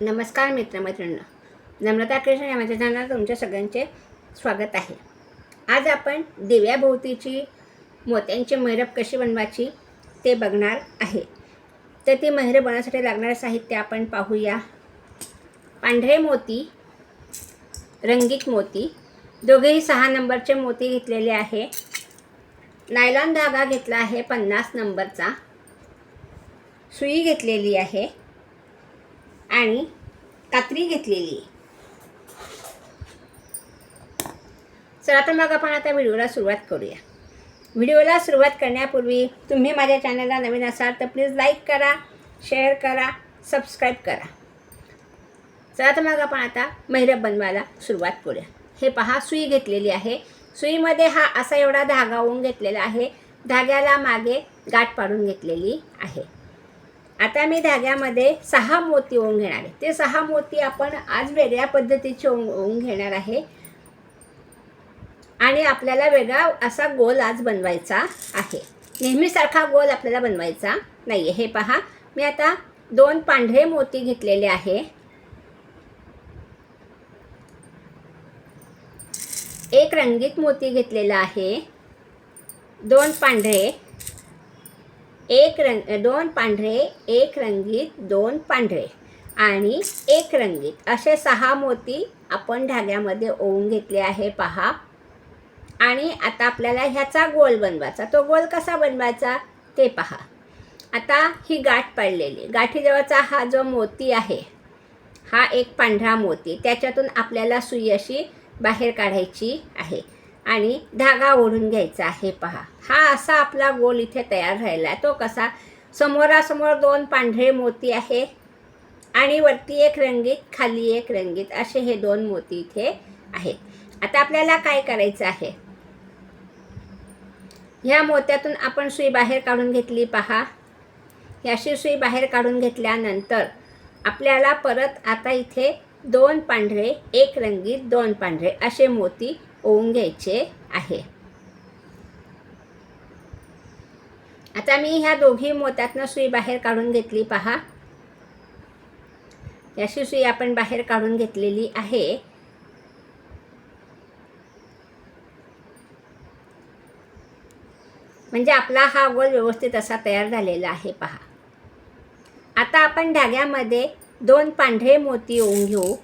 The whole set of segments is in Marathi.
नमस्कार मित्रमैत्रिणींना. नम्रता कृष्ण या माझ्या चॅनलला तुमच्या सगळ्यांचे स्वागत आहे. आज आपण दिव्याभोवतीची मोत्यांची मैरप कशी बनवायची ते बघणार आहे. तर ती मैरप बनवण्यासाठी लागणारं साहित्य आपण पाहूया. पांढरे मोती रंगीत मोती दोघेही सहा नंबरचे मोती घेतलेले आहे. नायलॉन धागा घेतला आहे पन्नास नंबरचा. सुई घेतलेली आहे. आणि कात्री घेतलेली चला तर मग आपण आता व्हिडिओला सुरुवात करूया. व्हिडिओला सुरुवात करण्यापूर्वी तुम्ही माझ्या चॅनलला नवीन असाल तर प्लीज लाईक करा शेअर करा सबस्क्राईब करा. चला तर मग आपण आता मैरप बनवायला सुरुवात करूया. हे पहा सुई घेतलेली आहे. सुईमध्ये हा असा एवढा धागा होऊन घेतलेला आहे. धाग्याला मागे गाठ पाडून घेतलेली आहे. आता मी धाग्यामध्ये सहा मोती ओवून घेणार आहे. ते सहा मोती आपण आज वेगळ्या पद्धतीचे ओवून घेणार आहे. आणि आपल्याला वेगळा असा गोल आज बनवायचा आहे. नेहमीसारखा गोल आपल्याला बनवायचा नाही आहे हे पहा मी आता दोन पांढरे मोती घेतलेले आहे. एक रंगीत मोती घेतलेला आहे. दोन पांढरे. एक रंग दोन पांढरे एक रंगीत दोन पांढरे. आणि एक रंगीत. असे सहा मोती आपण धाग्यामध्ये ओवून घेतले आहे पहा. आणि आता आपल्याला ह्याचा गोल बनवायचा. तो गोल कसा बनवायचा? ते पहा. आता ही गाठ पडलेली. गाठीजवळचा हा जो मोती आहे हा एक पांढरा मोती. त्याच्यातून आपल्याला सुई अशी बाहेर काढायची आहे. आणि धागा ओढून घ्यायचा आहे पहा. हा असा आपला गोल इथे तयार राहिला आहे तो कसा? समोरासमोर दोन पांढरे मोती आहे आणि वरती एक रंगीत खाली एक रंगीत असे हे दोन मोती इथे आहेत. आता आपल्याला काय करायचं आहे? ह्या मोत्यातून आपण सुई बाहेर काढून घेतली पहा. ही अशी सुई बाहेर काढून घेतल्यानंतर आपल्याला परत आता इथे दोन पांढरे एक रंगीत दोन पांढरे असे मोती ओवून घ्यायचे आहे. आता मी ह्या दोघी मोत्यातनं सुई बाहेर काढून घेतली पहा. याशी सुई आपण बाहेर काढून घेतलेली आहे. म्हणजे आपला हा गोल व्यवस्थित असा तयार झालेला आहे पहा. आता आपण धाग्यामध्ये दोन पांढरे मोती ओवून घेऊ.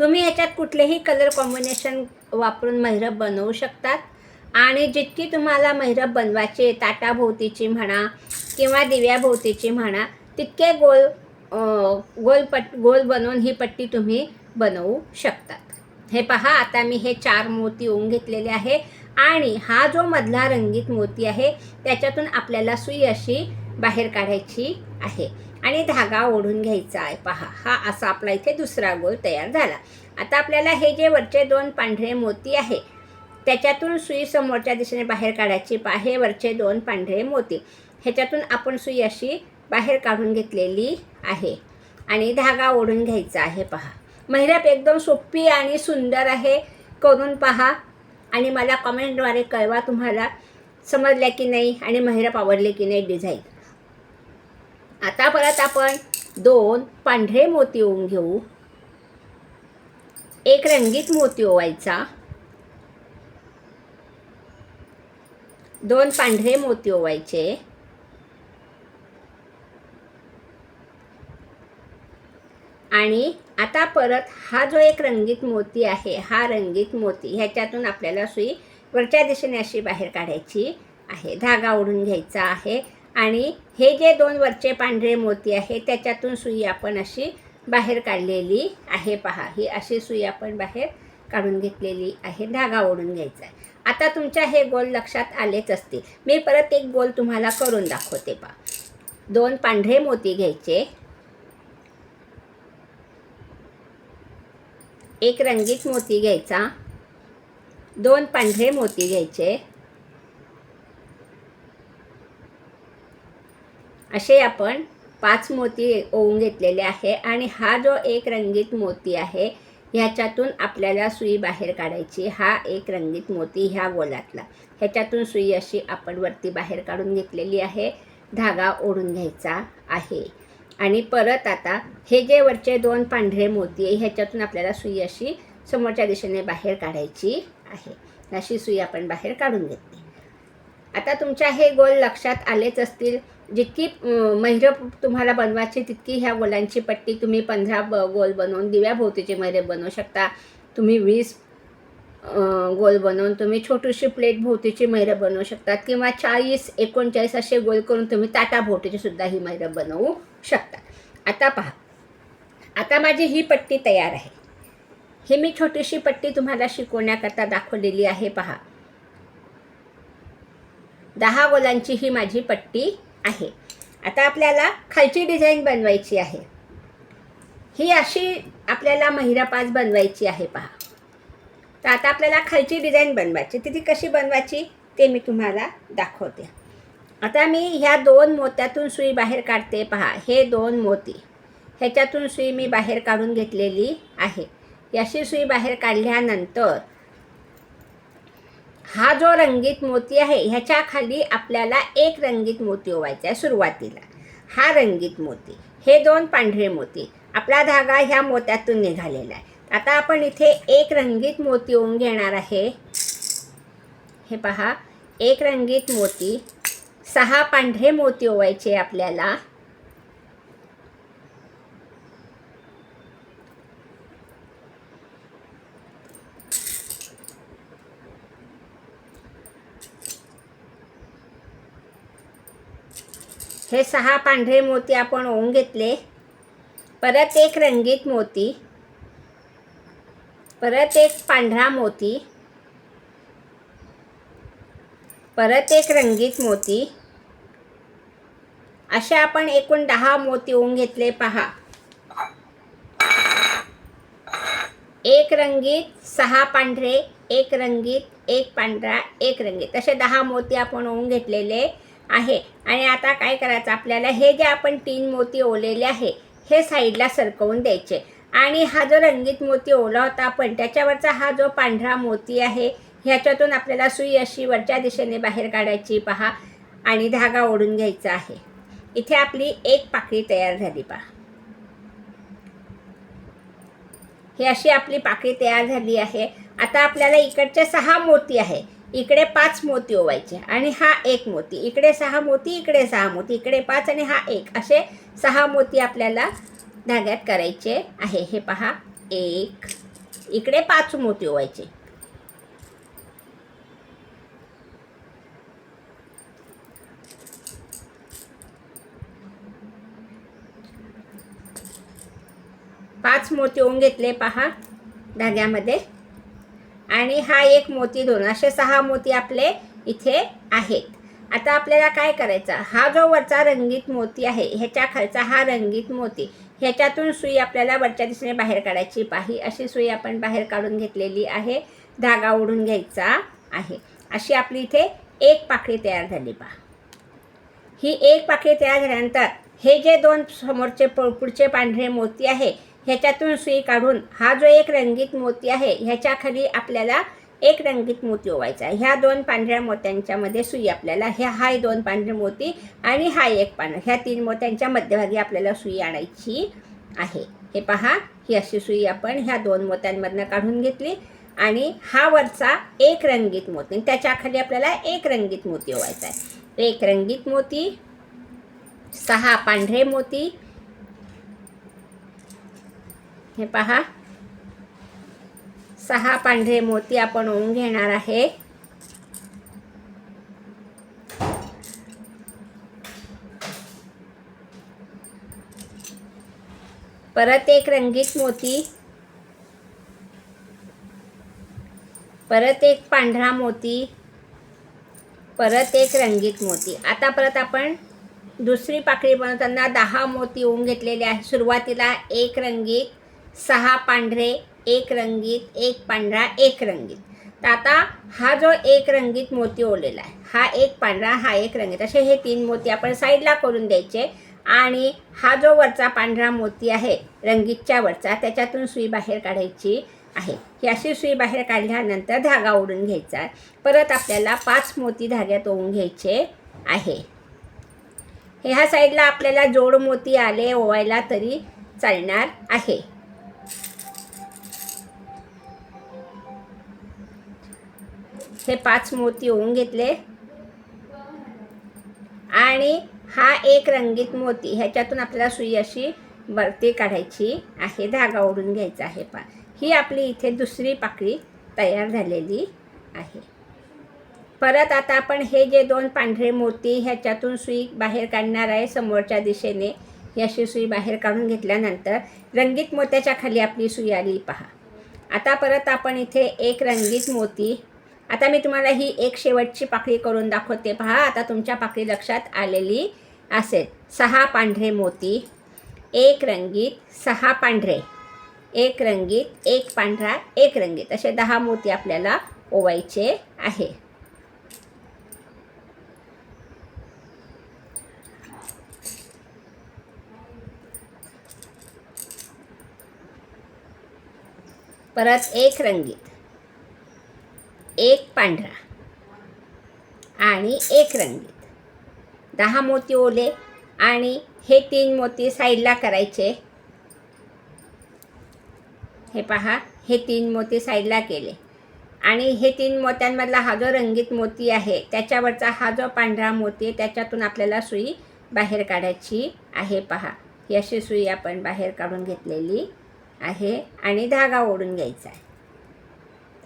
तुम्ही याच्यात कुठलेही कलर कॉम्बिनेशन वापरून मैरप बनवू शकतात. आणि जितकी तुम्हाला मैरप बनवायची ताटाभोवतीची म्हणा किंवा दिव्याभोवतीची म्हणा तितके गोल गोल पट गोल बनवून ही पट्टी तुम्ही बनवू शकतात. हे पहा आता मी हे चार मोती ओवून घेतलेले आहे. आणि हा जो मधला रंगीत मोती आहे त्याच्यातून आपल्याला सुई अशी बाहेर काढायची आहे. आणि धागा ओढून घ्यायचा आहे. पहा हा असा आपला इथे दुसरा गोल तयार झाला. आता आपल्याला हे जे वरचे दोन पांढरे मोती आहे त्याच्यातून सुई समोरच्या दिशेने बाहेर काढायची पहा हे वरचे दोन पांढरे मोती. ह्याच्यातून आपण सुई अशी बाहेर काढून घेतलेली आहे. आणि धागा ओढून घ्यायचा आहे पहा. महिरप एकदम सोपी आणि सुंदर आहे. करून पहा आणि मला कमेंटद्वारे कळवा तुम्हाला समजल्या की नाही आणि महिरप आवडले की नाही डिझाईन आता परत आपण दोन पांढरे मोती ओवून घेऊ. एक रंगीत मोती ओवायचा. दोन पांढरे मोती ओवायचे. आणि आता परत हा जो एक रंगीत मोती आहे हा रंगीत मोती ह्याच्यातून आपल्याला सुई वरच्या दिशेने अशी बाहेर काढायची आहे. धागा ओढून घ्यायचा आहे. आणि हे जे दोन वरचे पांढरे मोती आहे त्याच्यातून सुई आपण अशी बाहेर काढलेली आहे पहा. ही अशी सुई आपण बाहेर काढून घेतलेली आहे धागा ओढून घ्यायचा आहे. आता तुमच्या हे गोल लक्षात आलेच असतील मी परत एक गोल तुम्हाला करून दाखवते पहा. दोन पांढरे मोती घ्यायचे. एक रंगीत मोती घ्यायचा. दोन पांढरे मोती घ्यायचे. असे आपण पाच मोती ओवून घेतलेले आहे आणि हा जो एक रंगीत मोती आहे ह्याच्यातून आपल्याला सुई बाहेर काढायची. हा एक रंगीत मोती ह्या गोलातला. ह्याच्यातून सुई अशी आपण वरती बाहेर काढून घेतलेली आहे. धागा ओढून घ्यायचा आहे. आणि परत आता हे जे वरचे दोन पांढरे मोती आहे ह्याच्यातून आपल्याला सुई अशी समोरच्या दिशेने बाहेर काढायची आहे. अशी सुई आपण बाहेर काढून घेतली. आता तुमच्या हे गोल लक्षात आलेच असतील जितकी मैरप तुम्हाला बनवायची तितकी ह्या गोलांची पट्टी तुम्ही पंधरा ब गोल बनवून दिव्याभोवतीचे मैरप बनवू शकता. तुम्ही वीस गोल बनवून तुम्ही छोटीशी प्लेट भोवतीची मैरप बनवू शकतात किंवा चाळीस एकोणचाळीस असे गोल करून तुम्ही ताटाभोवतीची सुद्धा ही मैरप बनवू शकता. आता पहा. आता माझी ही पट्टी तयार आहे. ही मी छोटीशी पट्टी तुम्हाला शिकवण्याकरता दाखवलेली आहे पहा. दहा गोलांची ही माझी पट्टी आहे. आता आपल्याला खालची डिझाईन बनवायची आहे. ही अशी आपल्याला महिरा पाच बनवायची आहे पहा. तर आता आपल्याला खालची डिझाईन बनवायची. ती ती कशी बनवायची ते मी तुम्हाला दाखवते. आता मी ह्या दोन मोत्यातून सुई बाहेर काढते पहा. हे दोन मोती. ह्याच्यातून सुई मी बाहेर काढून घेतलेली आहे. याशी सुई बाहेर काढल्यानंतर हा जो रंगीत मोती आहे ह्याच्या खाली आपल्याला एक रंगीत मोती ओवायचा आहे सुरुवातीला. हा रंगीत मोती. हे दोन पांढरे मोती. आपला धागा ह्या मोत्यातून निघालेला आहे. आता आपण इथे एक रंगीत मोती ओवून घेणार आहे. हे पहा. एक रंगीत मोती. सहा पांढरे मोती ओवायचे आपल्याला. हे सहा पांढरे मोती आपण ओवून घेतले. परत एक रंगीत मोती. परत एक पांढरा मोती. परत एक रंगीत मोती. असे आपण एकूण दहा मोती ओवून घेतले पहा. एक रंगीत सहा पांढरे एक रंगीत एक पांढरा एक रंगीत. असे दहा मोती आपण ओवून घेतलेले. आहे. आणि आता काय करायचं? आपल्याला हे जे आपण तीन मोती ओलेले आहे हे साईडला सरकवून द्यायचे. आणि हा जो रंगीत मोती ओला होता आपण त्याच्यावरचा हा जो पांढरा मोती आहे ह्याच्यातून आपल्याला सुई अशी वरच्या दिशेने बाहेर काढायची पहा. आणि धागा ओढून घ्यायचा आहे. इथे आपली एक पाकळी तयार झाली पहा. ही अशी आपली पाकळी तयार झाली आहे. आता आपल्याला इकडचे सहा मोती आहे. इकडे पाच मोती ओवायचे आणि हा एक मोती. इकडे सहा मोती इकडे सहा मोती इकडे पाच आणि हा एक. असे सहा मोती आपल्याला धाग्यात करायचे आहे. हे पहा. एक. इकडे पाच मोती ओवायचे. पाच मोती ओवून घेतले पहा. धाग्यामध्ये आणि हा एक मोती दोन असे सहा मोती आपले इथे आहेत. आता आपल्याला काय करायचं? हा जो वरचा रंगीत मोती आहे ह्याच्या खालचा हा रंगीत मोती ह्याच्यातून सुई आपल्याला वरच्या दिशेने बाहेर काढायची. पाही अशी सुई आपण बाहेर काढून घेतलेली आहे. धागा ओढून घ्यायचा आहे. अशी आपली इथे एक पाकळी तयार झाली पहा. ही एक पाकळी तयार झाल्यानंतर हे जे दोन समोरचे प- पुढचे पांढरे मोती आहे ह्याच्यातून सुई काढून हा जो एक रंगीत मोती आहे ह्याच्याखाली आपल्याला एक रंगीत मोती ओवायचा आहे. ह्या दोन पांढऱ्या मोत्यांच्यामध्ये सुई आपल्याला ह्या हाय दोन पांढरे मोती आणि हा एक पान ह्या तीन मोत्यांच्या मध्यभागी आपल्याला सुई आणायची आहे. हे पहा ही अशी सुई आपण ह्या दोन मोत्यांमधनं काढून घेतली आणि हा वरचा एक रंगीत मोती आणि आपल्याला एक रंगीत मोती ओवायचा आहे. एक रंगीत मोती सहा पांढरे मोती हे पहा. सहा पांढरे मोती आपण ओवून घेणार आहे. परत एक रंगीत मोती. परत एक पांढरा मोती. परत एक रंगीत मोती. आता परत आपण दुसरी पाकळी बनवताना दहा मोती ओवून घेतलेले आहे. सुरुवातीला एक रंगीत सहा पांढरे एक रंगीत एक पांढरा एक रंगीत. तर आता हा जो एक रंगीत मोती ओढलेला आहे हा एक पांढरा हा एक रंगीत असे हे तीन मोती आपण साईडला करून द्यायचे. आणि हा जो वरचा पांढरा मोती आहे रंगीतच्या वरचा त्याच्यातून सुई बाहेर काढायची आहे. ही अशी सुई बाहेर काढल्यानंतर धागा ओढून घ्यायचा. परत आपल्याला पाच मोती धाग्यात ओवून घ्यायचे आहे. ह्या साईडला आपल्याला जोड मोती आले ओवायला तरी चालणार आहे. हे पाच मोती होऊन घेतले. आणि हा एक रंगीत मोती ह्याच्यातून आपल्याला सुई अशी बरती काढायची आहे धागा ओढून घ्यायचा आहे पा. ही आपली इथे दुसरी पाकळी तयार झालेली आहे. परत आता आपण हे जे दोन पांढरे मोती ह्याच्यातून सुई बाहेर काढणार आहे समोरच्या दिशेने ही अशी सुई बाहेर काढून घेतल्यानंतर रंगीत मोत्याच्या खाली आपली सुई आली पहा. आता परत आपण इथे एक रंगीत मोती आता मी तुम्हाला ही एक शेवटची पाकळी करून दाखवते पहा. आता तुमच्या पाकळी लक्षात आलेली असेल. सहा पांढरे मोती एक रंगीत सहा पांढरे एक रंगीत एक पांढरा एक रंगीत. असे दहा मोती आपल्याला ओवायचे आहे. परत एक रंगीत. एक पांढरा आणि एक रंगीत. दहा मोती ओले आणि हे तीन मोती साईडला करायचे. हे पहा हे तीन मोती साईडला केले. आणि हे तीन मोत्यांमधला हा जो रंगीत मोती आहे त्याच्यावरचा हा जो पांढरा मोती आहे त्याच्यातून आपल्याला सुई बाहेर काढायची आहे. पहा ही अशी सुई आपण बाहेर काढून घेतलेली आहे आणि धागा ओढून घ्यायचा आहे.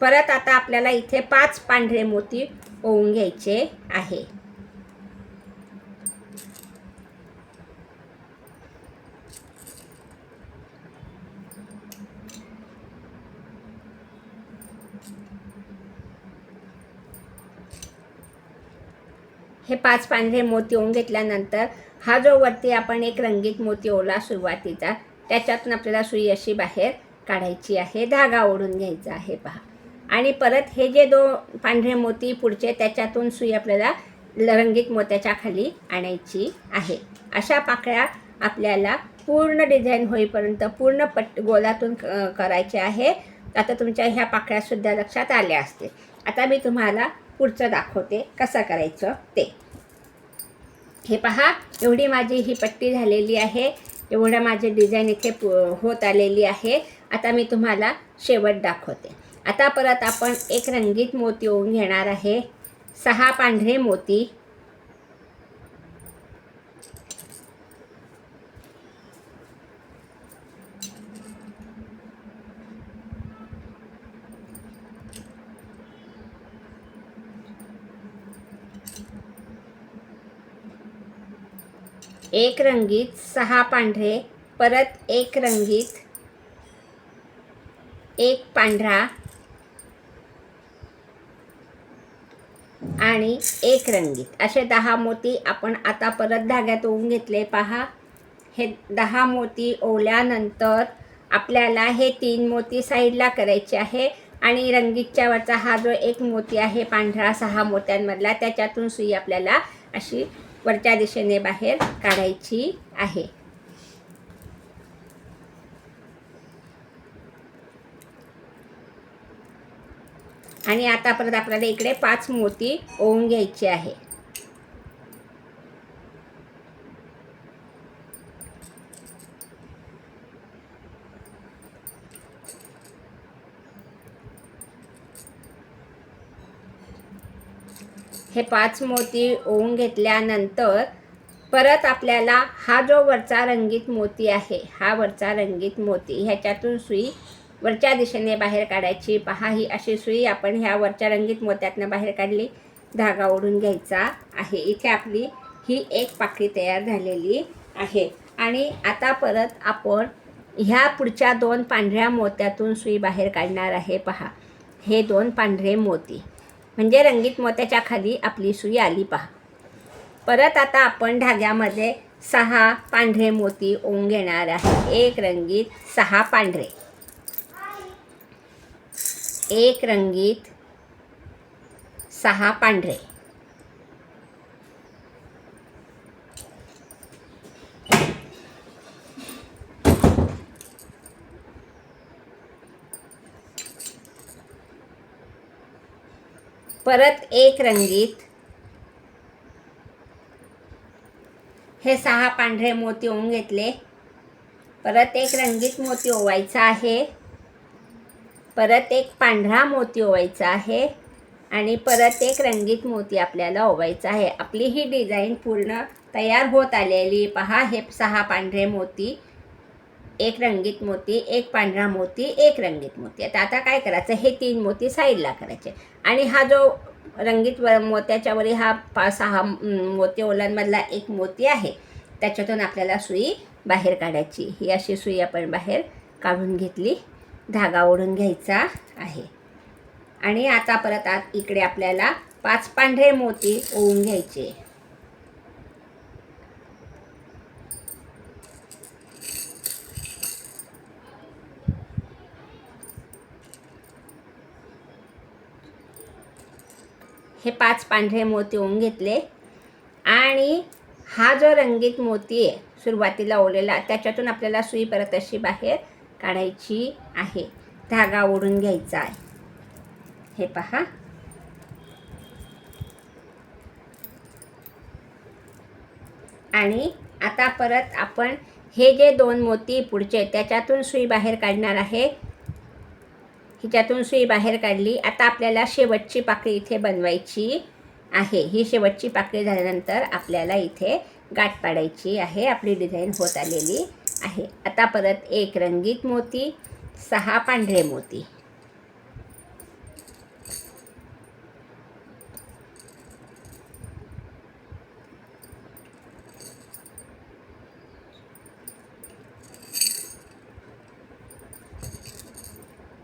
परत आता आपल्याला इथे पाच पांढरे मोती ओवून घ्यायचे आहे. हे पाच पांढरे मोती ओवून घेतल्यानंतर हा जो वरती आपण एक रंगीत मोती ओला सुरुवातीचा त्याच्यातून आपल्याला सुई अशी बाहेर काढायची आहे. धागा ओढून घ्यायचा आहे पहा. आणि परत हे जे दो पांढरे मोती पुढचे त्याच्यातून सुई आपल्याला रंगीत मोत्याच्या खाली आणायची आहे. अशा पाकळ्या आपल्याला पूर्ण डिझाईन होईपर्यंत पूर्ण पट गोलातून करायचे आहे. आता तुमच्या ह्या पाकळ्यासुद्धा लक्षात आल्या असतील. आता मी तुम्हाला पुढचं दाखवते कसं करायचं ते. हे पहा एवढी माझी ही पट्टी झालेली आहे. एवढं माझे डिझाईन इथे पु होत आलेली आहे. आता मी तुम्हाला शेवट दाखवते. आता परत आपण एक रंगीत मोती ओवून घेणार आहे. सहा पांढरे मोती. एक रंगीत सहा पांढरे परत एक रंगीत एक पांढरा. आणि एक रंगीत. असे दहा मोती आपण आता परत धाग्यात ओवून घेतले. पहा हे दहा मोती ओवल्यानंतर आपल्याला हे तीन मोती साईडला करायचे आहे आणि रंगीतच्या वरचा हा जो एक मोती आहे पांढरा सहा मोत्यांमधला त्याच्यातून सुई आपल्याला अशी वरच्या दिशेने बाहेर काढायची आहे. आणि आता परत आपल्याला इकडे पाच मोती ओवून घ्यायचे आहे. हे पाच मोती ओवून घेतल्यानंतर परत आपल्याला हा जो वरचा रंगीत मोती आहे हा वरचा रंगीत मोती ह्याच्यातून सुई वरच्या दिशेने बाहेर काढायची. पहा ही अशी सुई आपण ह्या वरच्या रंगीत मोत्यातनं बाहेर काढली. धागा ओढून घ्यायचा आहे. इथे आपली ही एक पाकळी तयार झालेली आहे. आणि आता परत आपण ह्या पुढच्या दोन पांढऱ्या मोत्यातून सुई बाहेर काढणार आहे. पहा हे दोन पांढरे मोती. म्हणजे रंगीत मोत्याच्या खाली आपली सुई आली. पहा. परत आता आपण धाग्यामध्ये सहा पांढरे मोती ओवून घेणार आहे. एक रंगीत सहा पांढरे. एक रंगीत सहा पांढरे. परत एक रंगीत हे सहा पांढरे मोती ओवून घेतले. परत एक रंगीत मोती ओवायचा आहे. परत एक पांढरा मोती ओवायचा आहे आणि परत एक रंगीत मोती आपल्याला ओवायचा आहे. आपली ही डिझाईन पूर्ण तयार होत आलेली पहा हे सहा पांढरे मोती एक रंगीत मोती एक पांढरा मोती एक रंगीत मोती. आता आता काय करायचं? हे तीन मोती साईडला करायचे. आणि हा जो रंगीत व मोत्याच्यावरी हा पा सहा मोती ओलांमधला एक मोती आहे. त्याच्यातून आपल्याला सुई बाहेर काढायची. ही अशी सुई आपण बाहेर काढून घेतली. धागा ओढून घ्यायचा आहे. आणि आता परत आत इकडे आपल्याला पाच पांढरे मोती ओवून घ्यायचे. हे पाच पांढरे मोती ओवून घेतले. आणि हा जो रंगीत मोती आहे सुरुवातीला ओलेला त्याच्यातून आपल्याला सुई परत अशी बाहेर काढायची आहे. धागा ओढून घ्यायचा आहे. हे पहा. आणि आता परत आपण हे जे दोन मोती पुढचे त्याच्यातून सुई बाहेर काढणार आहे. हिच्यातून सुई बाहेर काढली. आता आपल्याला शेवटची पाकळी इथे बनवायची आहे. ही शेवटची पाकळी झाल्यानंतर आपल्याला इथे गाठ पाडायची आहे. आपली डिझाईन होत आलेली. आहे. आता परत एक रंगीत मोती सहा पांढरे मोती.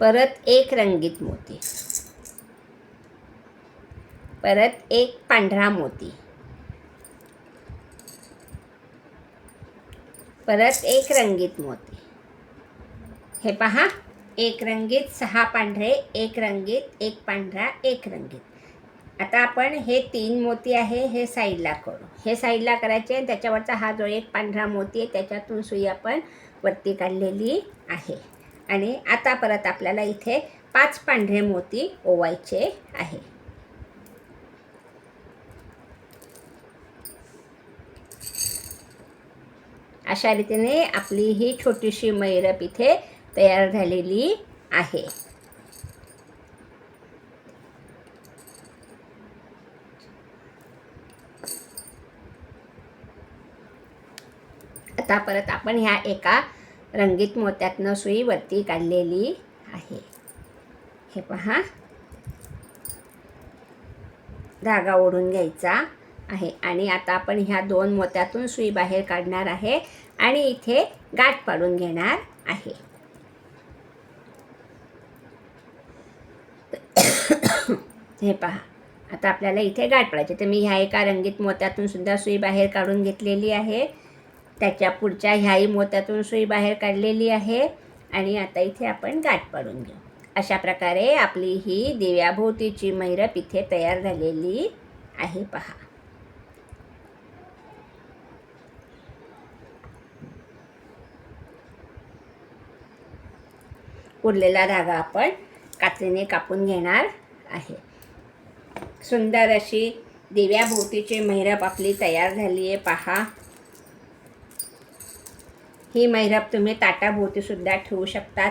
परत एक रंगीत मोती. परत एक पांढरा मोती. परत एक रंगीत मोती. हे पहा एक रंगीत सहा पांढरे एक रंगीत एक पांढरा एक रंगीत. आता आपण हे तीन मोती आहे हे साईडला करू. हे साईडला करायचे आणि त्याच्यावरचा हा जो एक पांढरा मोती आहे त्याच्यातून सुई आपण वरती काढलेली आहे. आणि आता परत आपल्याला इथे पाच पांढरे मोती ओवायचे आहे. अशा रीतीने आपली ही छोटीशी मैरप इथे तयार झालेली आहे. आता परत आपण ह्या एका रंगीत मोत्यातनं सुई वरती काढलेली आहे. हे पहा. धागा ओढून घ्यायचा. आहे. आणि आता आपण ह्या दोन मोत्यातून सुई बाहेर काढणार आहे आणि इथे गाठ पाडून घेणार आहे. हे पहा. आता आपल्याला इथे गाठ पाडायची. तर मी ह्या एका रंगीत मोत्यातून सुद्धा सुई बाहेर काढून घेतलेली आहे. त्याच्या पुढच्या ह्याही मोत्यातून सुई बाहेर काढलेली आहे. आणि आता इथे आपण गाठ पाडून घेऊ. अशा प्रकारे आपली ही दिव्याभोवतीची मैरप इथे तयार झालेली आहे. पहा. उरलेला धागा आपण कात्रीने कापून घेणार आहे. सुंदर अशी दिव्याभोवतीची मैरप आपली तयार झाली आहे. पहा. ही मैरप तुम्ही ताटाभोवतीसुद्धा ठेवू शकतात.